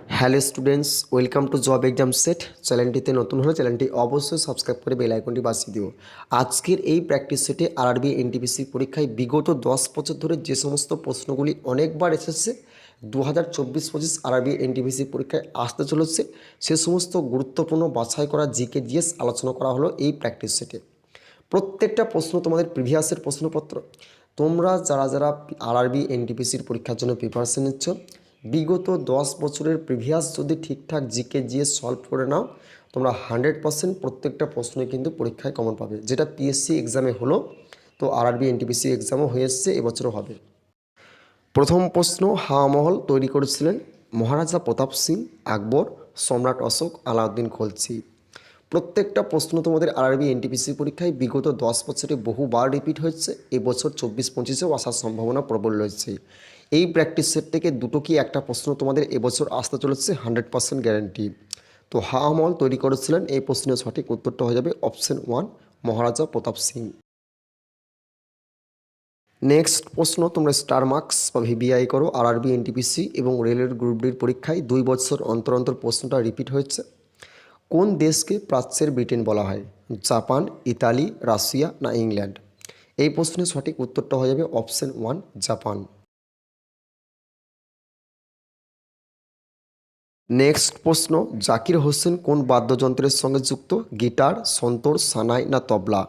Hello students, welcome to job exam set. চ্যানেলটিতে নতুন হলে চ্যানেলটি অবশ্যই সাবস্ক্রাইব করে বেল আইকনটি বাজিয়ে দিও। আজকের এই প্র্যাকটিস সেটে আরআরবি, এনটিপিসি পরীক্ষায় বিগত দশ বছর ধরে যে সমস্ত প্রশ্নগুলি অনেকবার এসেছে দু হাজার চব্বিশ পঁচিশ আরআরবি, এনটিপিসি পরীক্ষায় আসতে চলেছে, সে সমস্ত গুরুত্বপূর্ণ বাছাই করা জিকে জিএস আলোচনা করা হলো এই প্র্যাকটিস সেটে। প্রত্যেকটা প্রশ্ন তোমাদের প্রিভিয়াসের প্রশ্নপত্র। তোমরা যারা যারা আরআরবি, এনটিপিসির পরীক্ষার জন্য প্রিপারেশন নিচ্ছ বিগত দশ বছরের প্রিভিয়াস যদি ঠিকঠাক জিকে জিএস সলভ করে নাও, তোমরা হান্ড্রেড পার্সেন্ট প্রত্যেকটা প্রশ্নই কিন্তু পরীক্ষায় কমন পাবে। যেটা পিএসসি এক্সামে হলো, তো আরআরবি এনটিপিসি এক্সামও হয়ে এসছে, এবছরও হবে। প্রথম প্রশ্ন, হাওয়া মহল তৈরি করেছিলেন মহারাজা প্রতাপ সিং, আকবর, সম্রাট অশোক, আলাউদ্দিন খলসি প্রত্যেকটা প্রশ্ন তোমাদের আরআরবি এনটিপিসি পরীক্ষায় বিগত দশ বছরে বহুবার রিপিট হয়েছে, এবছর চব্বিশ পঁচিশেও আসার সম্ভাবনা প্রবল রয়েছে। এই প্র্যাকটিস সেট থেকে দুটো কি একটা প্রশ্ন তোমাদের এবছর আসতে চলেছে? হান্ড্রেড পার্সেন্ট গ্যারান্টি তো হাওয়া মহল তৈরি করেছিলেন। এই প্রশ্নের সঠিক উত্তরটা হয়ে যাবে option one Maharaja Pratap Singh. Next প্রশ্ন, তোমরা স্টার মার্কস বা ভিবিআই করো আরআরবি এনটিপিসি এবং রেলের গ্রুপ ডির পরীক্ষায় দুই বছর অন্তর অন্তর প্রশ্নটা রিপিট হয়েছে। কোন দেশকে প্রাচ্যের ব্রিটেন বলা হয়? জাপান, ইতালি, রাশিয়া না ইংল্যান্ড? এই প্রশ্নের সঠিক উত্তরটা হয়ে যাবে অপশন ওয়ান জাপান। নেক্সট প্রশ্ন, জাকির হোসেন কোন বাদ্যযন্ত্রের সঙ্গে যুক্ত? গিটার, সন্তোর, সানাই না তবলা?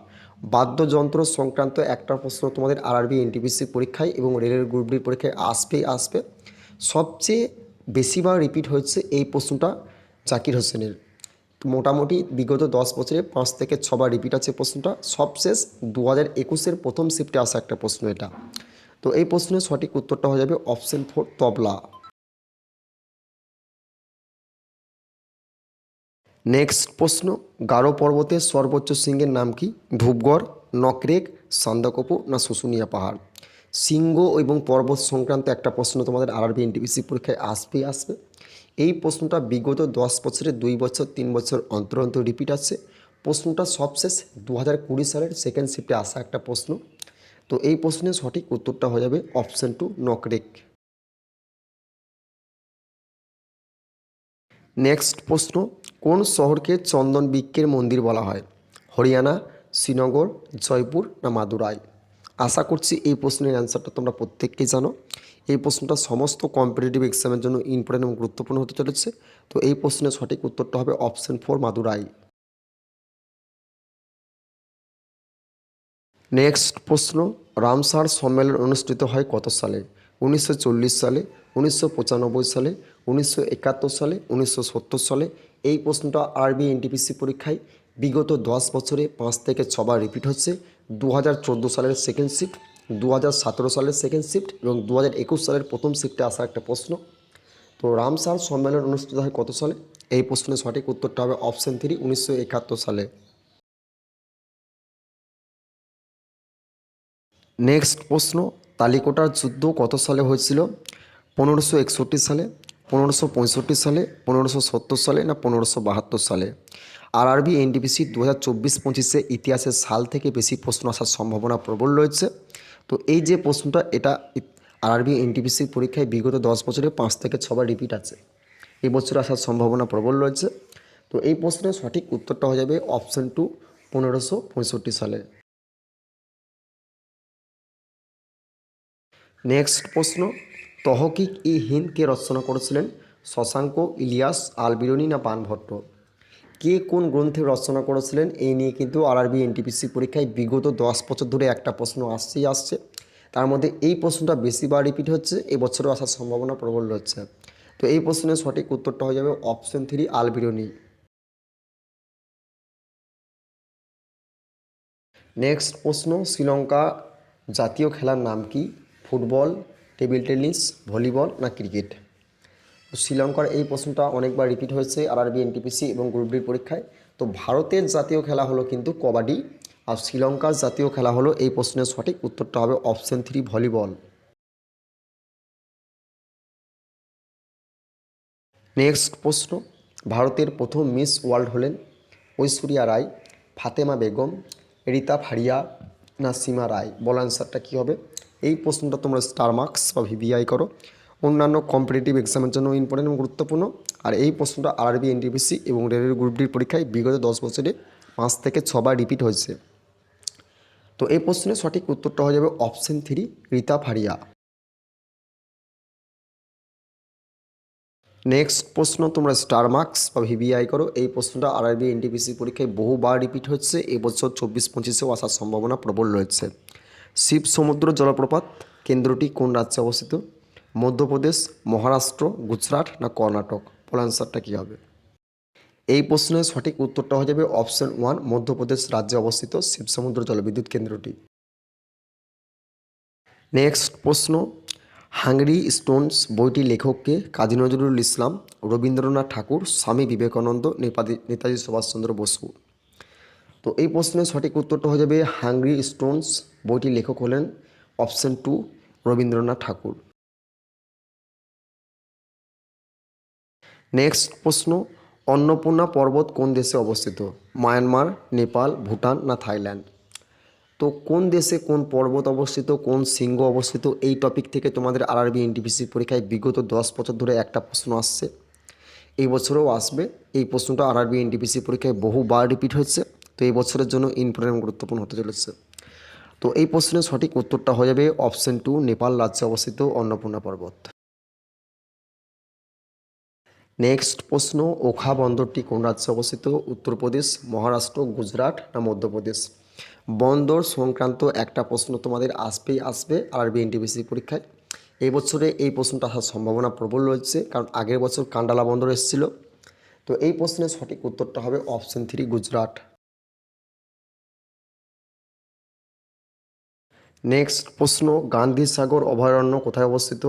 বাদ্যযন্ত্র সংক্রান্ত একটা প্রশ্ন তোমাদের আরআরবি এনটিপিসি পরীক্ষায় এবং রেলের গ্রুপ ডির পরীক্ষায় আসবেই আসবে। সবচেয়ে বেশিবার রিপিট হয়েছে এই প্রশ্নটা জাকির হোসেনের। মোটামুটি বিগত দশ বছরে পাঁচ থেকে ছবার রিপিট আছে প্রশ্নটা। সবশেষ দু হাজার একুশের প্রথম শিফটে আসা একটা প্রশ্ন এটা। তো এই প্রশ্নের সঠিক উত্তরটা হয়ে যাবে অপশন ফোর তবলা। নেক্সট প্রশ্ন, গারো পর্বতের সর্বোচ্চ শৃঙ্গের নাম কি? ধূপগড়, নকরেক, সান্দাকপু না শুশুনিয়া পাহাড়? সিংহ এবং পর্বত সংক্রান্ত একটা প্রশ্ন তোমাদের আরআরবি এনটিপিসি পরীক্ষায় আসবেই আসবে। এই প্রশ্নটা বিগত দশ বছরে, দুই বছর, তিন বছর অন্তর অন্তর রিপিট আছে। প্রশ্নটা সবশেষ দু হাজার কুড়ি সালের সেকেন্ড শিফটে আসা একটা প্রশ্ন। তো এই প্রশ্নের সঠিক উত্তরটা হয়ে যাবে অপশান টু নকরেক। নেক্সট প্রশ্ন কোন শহরকে চন্দন বৃক্ষের মন্দির বলা হয়? হরিয়ানা, শ্রীনগর, জয়পুর না মাদুরাই? আশা করছি এই প্রশ্নের অ্যান্সারটা তোমরা প্রত্যেককেই জানো। এই প্রশ্নটা সমস্ত কম্পিটিটিভ এক্সামের জন্য ইম্পর্টেন্ট এবং গুরুত্বপূর্ণ হতে চলেছে। তো এই প্রশ্নের সঠিক উত্তরটা হবে অপশন ফোর মাদুরাই। নেক্সট প্রশ্ন, রামসার সম্মেলন অনুষ্ঠিত হয় কত সালে? উনিশশো চল্লিশ সালে, উনিশশো পঁচানব্বই সালে, উনিশশো একাত্তর সালে, উনিশশো সত্তর সালে এই প্রশ্নটা আরবি এনটিপিসি পরীক্ষায় বিগত দশ বছরে পাঁচ থেকে ছবার রিপিট হচ্ছে। দু হাজার চোদ্দ সালের সেকেন্ড শিফট দু হাজার সতেরো সালের সেকেন্ড শিফট এবং দু হাজার একুশ সালের প্রথম শিফটে আসা একটা প্রশ্ন। তো রামসার সম্মেলন অনুষ্ঠিত হয় কত সালে? এই প্রশ্নের সঠিক উত্তরটা হবে অপশন থ্রি উনিশশো একাত্তর সালে। নেক্সট প্রশ্ন, তালিকোটার যুদ্ধ কত সালে হয়েছিল? পনেরোশো সালে পনেরোশো পঁয়ষট্টি সালে, পনেরোশো সত্তর সালে না পনেরোশো বাহাত্তর সালে? আরআরবি এনটিপিসি দু হাজার চব্বিশ পঁচিশে ইতিহাসের সাল থেকে বেশি প্রশ্ন আসার সম্ভাবনা প্রবল রয়েছে। তো এই যে প্রশ্নটা, এটা আর আরআরবি এনটিপিসির পরীক্ষায় বিগত দশ বছরে পাঁচ থেকে ছবার রিপিট আছে। এই বছর আসার সম্ভাবনা প্রবল রয়েছে। তো এই প্রশ্নের সঠিক উত্তরটা হয়ে যাবে অপশন টু, পনেরোশো পঁয়ষট্টি সালে। নেক্সট প্রশ্ন তহকিক ই হিন্দ কে রচনা করেছিলেন শশাঙ্ক, ইলিয়াস, আলবিরনি না পানভট্ট? কে কোন গ্রন্থে রচনা করেছিলেন? এই নিয়ে কিন্তু আরআরবি এনটিপিসি পরীক্ষায় বিগত দশ বছর ধরে একটা প্রশ্ন আসছেই আসছে। তার মধ্যে এই প্রশ্নটা বেশিবার রিপিট হচ্ছে, এবছরও আসার সম্ভাবনা প্রবল রয়েছে। তো এই প্রশ্নের সঠিক উত্তরটা হয়ে যাবে অপশন থ্রি, আলবিরনি। নেক্সট প্রশ্ন, শ্রীলঙ্কা জাতীয় খেলার নাম কি? ফুটবল টেবিল টেনিস, ভলিবল না ক্রিকেট? শ্রীলঙ্কার এই প্রশ্নটা অনেকবার রিপিট হয়েছে আরআরবি এনটিপিসি এবং গ্রুপ ডির পরীক্ষায়। তো ভারতের জাতীয় খেলা হলো কিন্তু কবাডি, আর শ্রীলঙ্কার জাতীয় খেলা হলো এই প্রশ্নের সঠিক উত্তরটা হবে অপশন থ্রি ভলিবল। নেক্সট প্রশ্ন, ভারতের প্রথম মিস ওয়ার্ল্ড হলেন ঐশ্বরিয়া রায়, ফাতেমা বেগম, রীতা ফারিয়া না সীমা রায়? বল অ্যান্সারটা কী হবে? এই প্রশ্নটা তোমরা স্টার মার্কস বা ভিভিআই করো। অন্যান্য কম্পিটিটিভ এক্সামের জন্য ইম্পর্টেন্ট এবং গুরুত্বপূর্ণ। আর এই প্রশ্নটা আরবি এনটিপিসি এবং রেলের গ্রুপ ডির পরীক্ষায় বিগত দশ বছরে পাঁচ থেকে ছবার রিপিট হয়েছে। তো এই প্রশ্নের সঠিক উত্তরটা হয়ে যাবে option three Rita Faria. Next প্রশ্ন, তোমরা স্টার মার্কস বা ভিবিআই করো। এই প্রশ্নটা আরআরবি এনটিপিসি পরীক্ষায় বহুবার রিপিট হচ্ছে এবছর চব্বিশ পঁচিশেও আসার সম্ভাবনা প্রবল রয়েছে। শিব সমুদ্র জলপ্রপাত কেন্দ্রটি কোন রাজ্যে অবস্থিত? মধ্যপ্রদেশ, মহারাষ্ট্র, গুজরাট না কর্ণাটক? বল অ্যান্সারটা কী হবে? এই প্রশ্নের সঠিক উত্তরটা হয়ে যাবে অপশন ওয়ান, মধ্যপ্রদেশ রাজ্যে অবস্থিত শিবসমুদ্র জলবিদ্যুৎ কেন্দ্রটি। নেক্সট প্রশ্ন হাংরি স্টোনস বইটি লেখককে কাজী নজরুল ইসলাম, রবীন্দ্রনাথ ঠাকুর, স্বামী বিবেকানন্দ নেতাজি সুভাষচন্দ্র বসু? তো এই প্রশ্নের সঠিক উত্তরটা হয়ে যাবে হাংরি স্টোনস বইটির লেখক হলেন option two Rabindranath Thakur. Next প্রশ্ন, অন্নপূর্ণা পর্বত কোন দেশে অবস্থিত? মায়ানমার, নেপাল, ভুটান না থাইল্যান্ড? তো কোন দেশে কোন পর্বত অবস্থিত, কোন শৃঙ্গ অবস্থিত, এই টপিক থেকে তোমাদের আরআরবি এনটিপিসি পরীক্ষায় বিগত দশ বছর ধরে একটা প্রশ্ন আসছে। এই বছরেও আসবে। এই প্রশ্নটা আরআরবি এনটিপিসি পরীক্ষায় বহুবার রিপিট হয়েছে তো এই বছরের জন্য ইম্পর্টেন্ট গুরুত্বপূর্ণ হতে চলেছে। তো এই প্রশ্নের সঠিক উত্তরটা হয়ে যাবে অপশন টু, নেপাল রাজ্যে অবস্থিত অন্নপূর্ণা পর্বত। নেক্সট প্রশ্ন, ওখা বন্দরটি কোন রাজ্যে অবস্থিত? উত্তরপ্রদেশ, মহারাষ্ট্র, গুজরাট না মধ্যপ্রদেশ? বন্দর সংক্রান্ত একটা প্রশ্ন তোমাদের আসবেই আসবে আরবি এনটিপিসি পরীক্ষায়। এই বছরে এই প্রশ্নটা আসার সম্ভাবনা প্রবল রয়েছে, কারণ আগের বছর কান্ডালা বন্দর এসেছিল। তো এই প্রশ্নের সঠিক উত্তরটা হবে অপশন থ্রি, গুজরাট। নেক্সট প্রশ্ন, গান্ধী সাগর অভয়ারণ্য কোথায় অবস্থিত?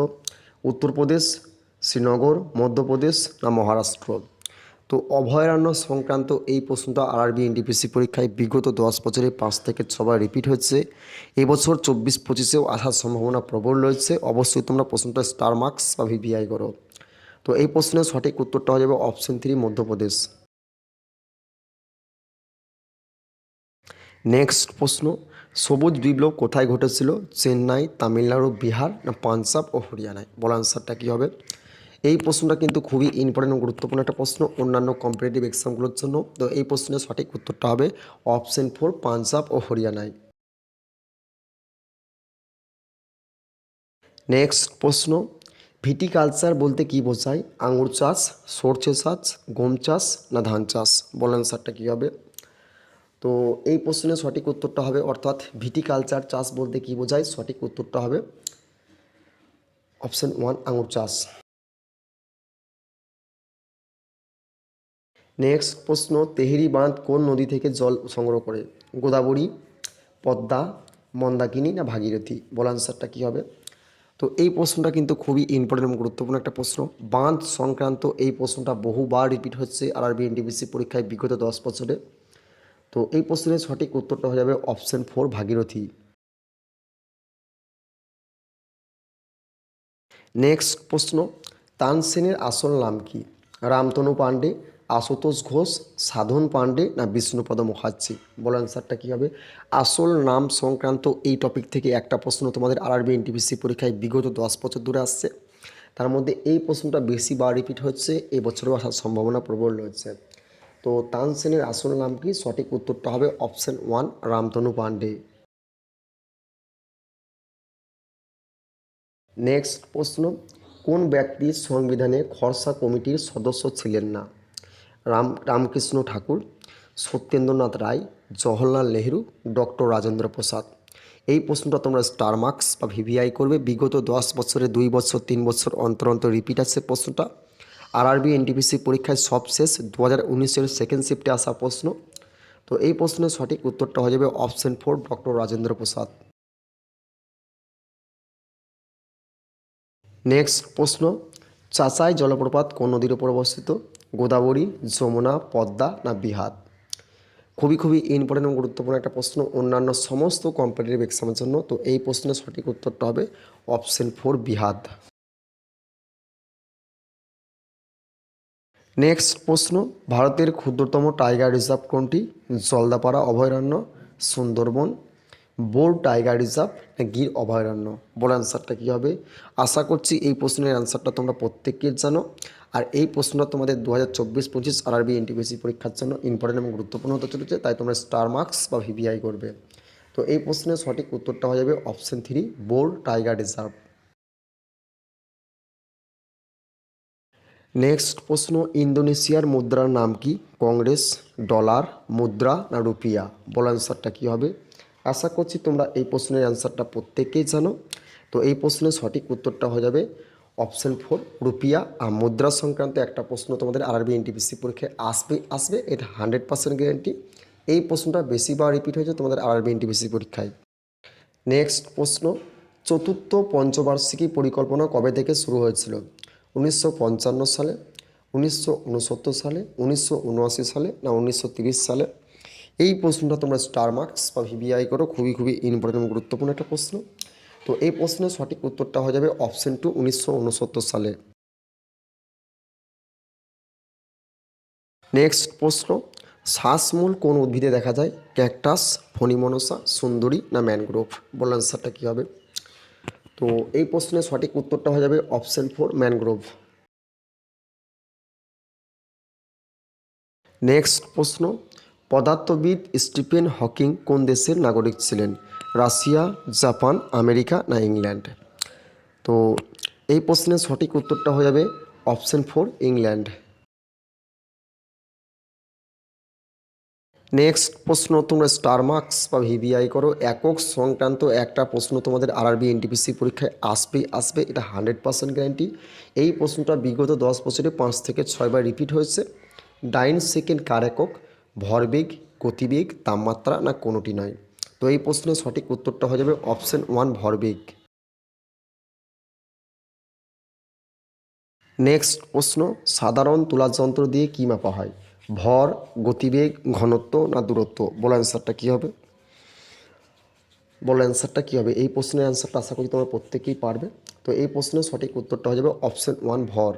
উত্তরপ্রদেশ, শ্রীনগর, মধ্যপ্রদেশ না মহারাষ্ট্র? তো অভয়ারণ্য সংক্রান্ত এই প্রশ্নটা আরআরবি এনডিপিসি পরীক্ষায় বিগত দশ বছরে পাঁচ থেকে ছবার রিপিট হচ্ছে এবছর চব্বিশ পঁচিশেও আসার সম্ভাবনা প্রবল রয়েছে। অবশ্যই তোমরা প্রশ্নটা স্টার মার্কস বা ভিভিআই করো। তো এই প্রশ্নের সঠিক উত্তরটা হয়ে যাবে অপশন থ্রি মধ্যপ্রদেশ। নেক্সট প্রশ্ন সবুজ বিপ্লব কোথায় ঘটেছিল? চেন্নাই, তামিলনাড়ু, বিহার না পাঞ্জাব ও হরিয়ানায়? বল আনসারটা কী হবে? এই প্রশ্নটা কিন্তু খুবই ইম্পর্টেন্ট গুরুত্বপূর্ণ একটা প্রশ্ন অন্যান্য কম্পিটিটিভ এক্সামগুলোর জন্য। তো এই প্রশ্নের সঠিক উত্তরটা হবে অপশন ফোর পাঞ্জাব ও হরিয়ানায়। নেক্সট প্রশ্ন, ভিটিকালচার বলতে কি বোঝায়? আঙুর চাষ, সরষে চাষ, গম চাষ না ধান চাষ? বল অ্যান্সারটা কী হবে? তো এই প্রশ্নের সঠিক উত্তরটা হবে, অর্থাৎ ভিটিকালচার চাষ বলতে কি বোঝায়? সঠিক উত্তরটা হবে অপশন ওয়ান, আঙুর চাষ। নেক্সট প্রশ্ন, তেহেরি বাঁধ কোন নদী থেকে জল সংগ্রহ করে? গোদাবরী, পদ্মা, মন্দাকিনী না ভাগীরথী? বল আনসারটা কী হবে? তো এই প্রশ্নটা কিন্তু খুবই ইম্পর্টেন্ট এবং গুরুত্বপূর্ণ একটা প্রশ্ন। বাঁধ সংক্রান্ত এই প্রশ্নটা বহুবার রিপিট হচ্ছে আরআরবি এনটিপিসি পরীক্ষায় বিগত দশ বছরে। তো এই প্রশ্নের সঠিক উত্তরটা হয়ে যাবে অপশান ফোর ভাগীরথী। নেক্সট প্রশ্ন তানসেনের আসল নাম কি? রামতনু পাণ্ডে, আশুতোষ ঘোষ, সাধন পাণ্ডে না বিষ্ণুপদ মুখার্জি? বল অ্যান্সারটা কী হবে? আসল নাম সংক্রান্ত এই টপিক থেকে একটা প্রশ্ন তোমাদের আরআরবি এনটিপিসি পরীক্ষায় বিগত দশ বছর ধরে আসছে। তার মধ্যে এই প্রশ্নটা বেশি বার রিপিট হচ্ছে এই বছরেও আসার সম্ভাবনা প্রবল রয়েছে। তো তানসেনের আসল নাম কি? সঠিক উত্তরটা হবে option one Ramtanu Pandey next প্রশ্ন, কোন ব্যক্তি সংবিধানে খরসা কমিটির সদস্য ছিলেন না? রাম, রামকৃষ্ণ ঠাকুর, সত্যেন্দ্রনাথ রায়, জওহরলাল নেহরু, ডক্টর রাজেন্দ্র প্রসাদ। এই প্রশ্নটা তোমরা স্টার মার্কস বা ভিভিআই করবে। বিগত দশ বছরে, দুই বছর, তিন বছর অন্তর অন্তর রিপিট আছে প্রশ্নটা। আরআরবি এনটিপিসি পরীক্ষায় সবশেষ দু হাজার উনিশের সেকেন্ড শিফটে আসা প্রশ্ন। তো এই প্রশ্নের সঠিক উত্তরটা হয়ে যাবে option four doctor Rajendra Prasad. Next প্রশ্ন, চাচাই জলপ্রপাত কোন নদীর উপর অবস্থিত? গোদাবরী, যমুনা, পদ্মা না বিহার? খুবই খুবই ইম্পর্টেন্ট এবং গুরুত্বপূর্ণ একটা প্রশ্ন, অন্যান্য সমস্ত কম্পিটিটিভ এক্সামের জন্য। তো এই প্রশ্নের সঠিক উত্তরটা হবে অপশন ফোর বিহাদ নেক্সট প্রশ্ন, ভারতের ক্ষুদ্রতম টাইগার রিজার্ভ কোনটি? জলদাপাড়া অভয়ারণ্য, সুন্দরবন, বোর টাইগার রিজার্ভ না গির অভয়ারণ্য? বড় অ্যান্সারটা কী হবে? আশা করছি এই প্রশ্নের অ্যান্সারটা তোমরা প্রত্যেকের জানো। আর এই প্রশ্নটা তোমাদের দু হাজার চব্বিশ, পঁচিশ আরআরবি এনটিপিসি পরীক্ষার জন্য ইম্পর্টেন্ট এবং গুরুত্বপূর্ণ হতে চলেছে, তাই তোমরা স্টার মার্কস বা ভিভিআই করবে। তো এই প্রশ্নের সঠিক উত্তরটা হয়ে যাবে option three Bor tiger reserve. Next প্রশ্ন, ইন্দোনেশিয়ার মুদ্রার নাম কি? কংগ্রেস, ডলার, মুদ্রা না রুপিয়া? বল অ্যান্সারটা কী হবে? আশা করছি তোমরা এই প্রশ্নের অ্যান্সারটা প্রত্যেকেই জানো। তো এই প্রশ্নের সঠিক উত্তরটা হয়ে যাবে অপশন ফোর রুপিয়া আর মুদ্রা সংক্রান্ত একটা প্রশ্ন তোমাদের আরআরবি এনটিপিসি পরীক্ষায় আসবে আসবে, এটা হান্ড্রেড পার্সেন্ট গ্যারেন্টি এই প্রশ্নটা বেশিবার রিপিট হয়েছে তোমাদের আরআরবি এনটিপিসি পরীক্ষায়। নেক্সট প্রশ্ন, চতুর্থ পঞ্চবার্ষিকী পরিকল্পনা কবে থেকে শুরু হয়েছিল? উনিশশো পঞ্চান্ন সালে, উনিশশো উনসত্তর সালে, উনিশশো উনআশি সালে না উনিশশো সালে? এই প্রশ্নটা তোমরা স্টার মার্কস বা ভিবিআই করো, খুবই খুবই ইম্পর্টেন্ট গুরুত্বপূর্ণ একটা প্রশ্ন। তো এই প্রশ্নের সঠিক উত্তরটা হয়ে যাবে অপশন টু উনিশশো উনসত্তর সালে। নেক্সট প্রশ্ন, শ্বাসমূল কোন উদ্ভিদে দেখা যায়? ক্যাকটাস, ফণিমনসা, সুন্দরী না ম্যানগ্রোভ? বল অ্যান্সারটা কী হবে? তো এই প্রশ্নের সঠিক উত্তরটা হয়ে যাবে অপশন ফোর ম্যানগ্রোভ নেক্সট প্রশ্ন, পদার্থবিদ স্টিফেন হকিং কোন দেশের নাগরিক ছিলেন? রাশিয়া, জাপান, আমেরিকা না ইংল্যান্ড? তো এই প্রশ্নের সঠিক উত্তরটা হয়ে যাবে অপশন ফোর ইংল্যান্ড। নেক্সট প্রশ্ন, তোমরা স্টার মার্কস বা ভিভিআই করো। একক সংক্রান্ত একটা প্রশ্ন তোমাদের আরআরবি এনটিপিসি পরীক্ষায় আসবেই আসবে, এটা হান্ড্রেড পার্সেন্ট গ্যারান্টি এই প্রশ্নটা বিগত দশ বছরে পাঁচ থেকে ছয়বার রিপিট হয়েছে। ডাইন সেকেন্ড কার একক? ভরবেগ, গতিবেগ, তাপমাত্রা না কোনোটি নয়? তো এই প্রশ্নের সঠিক উত্তরটা হয়ে যাবে অপশন ওয়ান ভরবেগ। নেক্সট প্রশ্ন, সাধারণ তুলা যন্ত্র দিয়ে কী মাপা হয়? ভর, গতিবেগ, ঘনত্ব না দূরত্ব? বলো অ্যান্সারটা কী হবে? বলো অ্যান্সারটা কী হবে? এই প্রশ্নের অ্যান্সারটা আশা করি তোমরা প্রত্যেকেই পারবে। তো এই প্রশ্নের সঠিক উত্তরটা হয়ে যাবে অপশন ওয়ান ভর।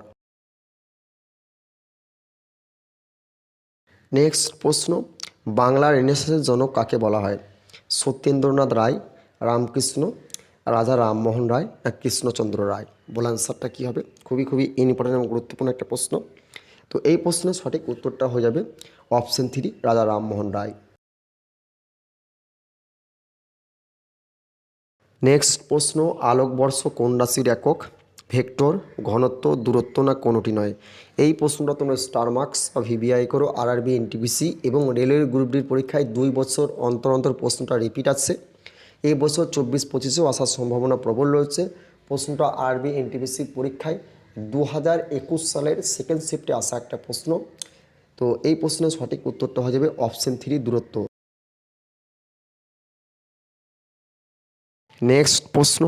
নেক্সট প্রশ্ন বাংলা রেনেসাঁসের জনক কাকে বলা হয়? সত্যেন্দ্রনাথ রায়, রামকৃষ্ণ, রাজা রামমোহন রায় কৃষ্ণচন্দ্র রায়? বলে অ্যান্সারটা কী হবে? খুবই খুবই ইম্পর্টেন্ট এবং গুরুত্বপূর্ণ একটা প্রশ্ন। তো এই প্রশ্নের সঠিক উত্তরটা হয়ে যাবে অপশন থ্রি রাজা রামমোহন রায়। নেক্সট প্রশ্ন, আলোকবর্ষ কোন রাশির একক? ভেক্টর, ঘনত্ব, দূরত্ব না কোনোটি নয়? এই প্রশ্নটা তোমরা স্টার মার্কস বা ভিবিআই করো আরআরবি এনটিপিসি এবং রেলওয়ে গ্রুপ ডির পরীক্ষায় দুই বছর অন্তর অন্তর প্রশ্নটা রিপিট আছে এই বছর চব্বিশ পঁচিশেও আসার সম্ভাবনা প্রবল রয়েছে। প্রশ্নটা আরবি এনটিপিসি পরীক্ষায় দু হাজার একুশ সালের সেকেন্ড শিফটে আসা একটা প্রশ্ন। তো এই প্রশ্নের সঠিক উত্তরটা হয়ে যাবে অপশন থ্রি দূরত্ব। নেক্সট প্রশ্ন,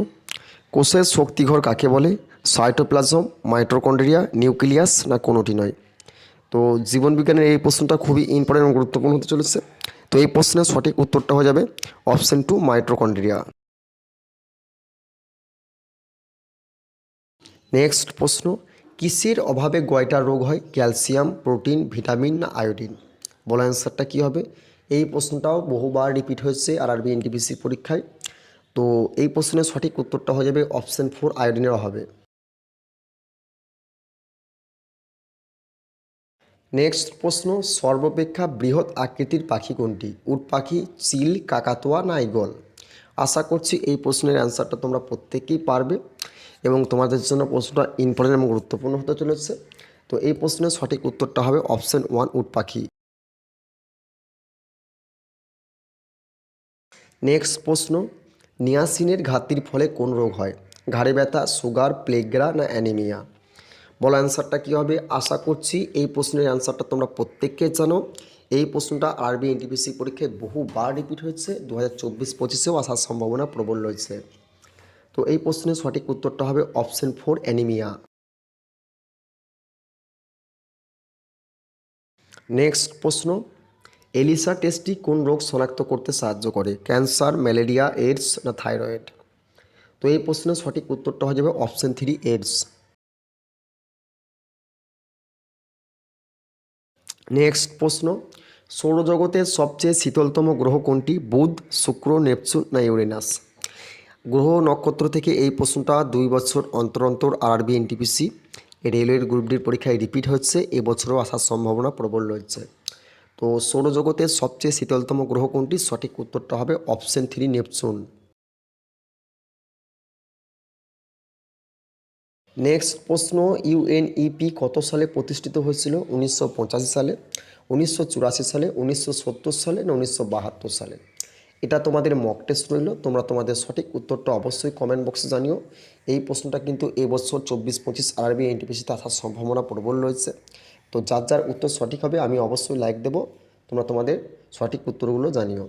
কোষের শক্তিঘর কাকে বলে? সাইটোপ্লাজম মাইট্রোকন্ড্রিয়া নিউক্লিয়াস না কোনোটি নয়? তো জীবনবিজ্ঞানের এই প্রশ্নটা খুবই ইম্পর্টেন্ট এবং গুরুত্বপূর্ণ হতে চলেছে। তো এই প্রশ্নের সঠিক উত্তরটা হয়ে যাবে অপশন টু মাইট্রোকন্ড্রিয়া নেক্সট প্রশ্ন, কিসের অভাবে গয়টার রোগ হয়? ক্যালসিয়াম, প্রোটিন, ভিটামিন না আয়োডিন? বলা অ্যান্সারটা কী হবে? এই প্রশ্নটাও বহুবার রিপিট হয়েছে আর আরবি এনটিপিসি পরীক্ষায়। তো এই প্রশ্নের সঠিক উত্তরটা হয়ে যাবে অপশান ফোর, আয়োডিনের অভাবে। নেক্সট প্রশ্ন, সর্বাপেক্ষা বৃহৎ আকৃতির পাখি কোনটি? উট পাখি, চিল, কাকাতোয়া না ইগল আশা করছি এই প্রশ্নের অ্যান্সারটা তোমরা প্রত্যেকেই পারবে। এবং তোমাদের জন্য প্রশ্নটা ইম্পর্টেন্ট এবং গুরুত্বপূর্ণ হতে চলেছে। তো এই প্রশ্নের সঠিক উত্তরটা হবে অপশন ওয়ান উট পাখি। নেক্সট প্রশ্ন, নিয়াসিনের ঘাতির ফলে কোন রোগ হয়? ঘাড়ে ব্যথা সুগার প্লেগ্রা না অ্যানিমিয়া বলো অ্যান্সারটা কী হবে? আশা করছি এই প্রশ্নের অ্যান্সারটা তোমরা প্রত্যেককে জানো। এই প্রশ্নটা আরবি এনটিপিসি পরীক্ষায় বহুবার রিপিট হয়েছে। দু হাজার চব্বিশ পঁচিশেও আসার সম্ভাবনা প্রবল রয়েছে। তো এই প্রশ্নের সঠিক উত্তরটা হবে অপশন ফোর অ্যানিমিয়া নেক্সট প্রশ্ন এলিসা টেস্টটি কোন রোগ শনাক্ত করতে সাহায্য করে? ক্যান্সার ম্যালেরিয়া এইডস না থাইরয়েড তো এই প্রশ্নের সঠিক উত্তরটা হয়ে যাবে অপশন থ্রি এইডস নেক্সট প্রশ্ন, সৌরজগতের সবচেয়ে শীতলতম গ্রহ কোনটি? বুধ, শুক্র, নেপচুন না ইউরেনাস? গ্রহ নক্ষত্র থেকে এই প্রশ্নটা দুই বছর অন্তর অন্তর আরবি এনটিপিসি রেলওয়ের গ্রুপ ডির পরীক্ষায় রিপিট হচ্ছে এবছরও আসার সম্ভাবনা প্রবল রয়েছে। তো সৌরজগতের সবচেয়ে শীতলতম গ্রহ কোনটি? সঠিক উত্তরটা হবে অপশন থ্রি নেপচুন। নেক্সট প্রশ্ন ইউএনইপি কত সালে প্রতিষ্ঠিত হয়েছিল? উনিশশো পঁচাশি সালে, উনিশশো চুরাশি সালে, উনিশশো সত্তর সালে না উনিশশো বাহাত্তর সালে? এটা তোমাদের মক টেস্ট রইল, তোমরা তোমাদের সঠিক উত্তরটা অবশ্যই কমেন্ট বক্সে জানিও। এই প্রশ্নটা কিন্তু এবছর চব্বিশ, পঁচিশ আরবি এনটিপিসিতে আসার সম্ভাবনা প্রবল রয়েছে। তো যার যার উত্তর সঠিক হবে, আমি অবশ্যই লাইক দেবো। তোমরা তোমাদের সঠিক উত্তরগুলো জানিও।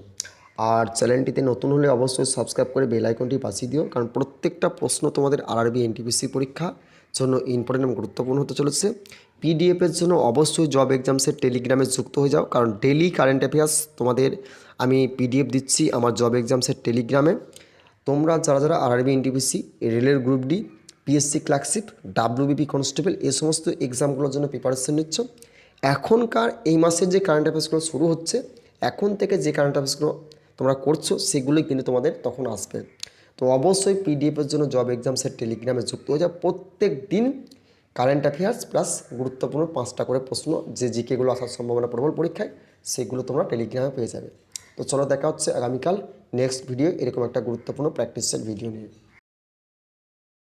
আর চ্যানেলটিতে নতুন হলে অবশ্যই সাবস্ক্রাইব করে বেল আইকনটি বাঁচিয়ে দিও, কারণ প্রত্যেকটা প্রশ্ন তোমাদের আরআরবি এনটিপিসি পরীক্ষা জন্য ইম্পর্টেন্ট এবং গুরুত্বপূর্ণ হতে চলেছে। পিডিএফের জন্য অবশ্যই জব এক্সামসের টেলিগ্রামে যুক্ত হয়ে যাও, কারণ ডেলি কারেন্ট অ্যাফেয়ার্স তোমাদের আমি পিডিএফ দিচ্ছি আমার জব এক্সামসের টেলিগ্রামে তোমরা যারা যারা আরআরবি এনটিপিসি রেলের group D PSC clerkship WBP constable এই সমস্ত এক্সামগুলোর জন্য প্রিপারেশন নিচ্ছ। এখনকার এই মাসের যে কারেন্ট অ্যাফেয়ার্সগুলো শুরু হচ্ছে, এখন থেকে যে কারেন্ট অ্যাফেয়ার্সগুলো তোমরা করছ, সেগুলোই কিন্তু তোমাদের তখন আসবে। তো অবশ্যই পিডিএফের জন্য জব এক্সামসের টেলিগ্রামে যুক্ত হয়ে যাও। প্রত্যেক দিন কারেন্ট অ্যাফেয়ার্স প্লাস গুরুত্বপূর্ণ পাঁচটা করে প্রশ্ন, যে জিকেগুলো আসার সম্ভাবনা প্রবল পরীক্ষায়, সেগুলো তোমরা টেলিগ্রামে পেয়ে যাবে। তো চলো দেখা হচ্ছে আগামীকাল নেক্সট ভিডিও এরকম একটা গুরুত্বপূর্ণ প্র্যাকটিসের ভিডিও নিয়ে।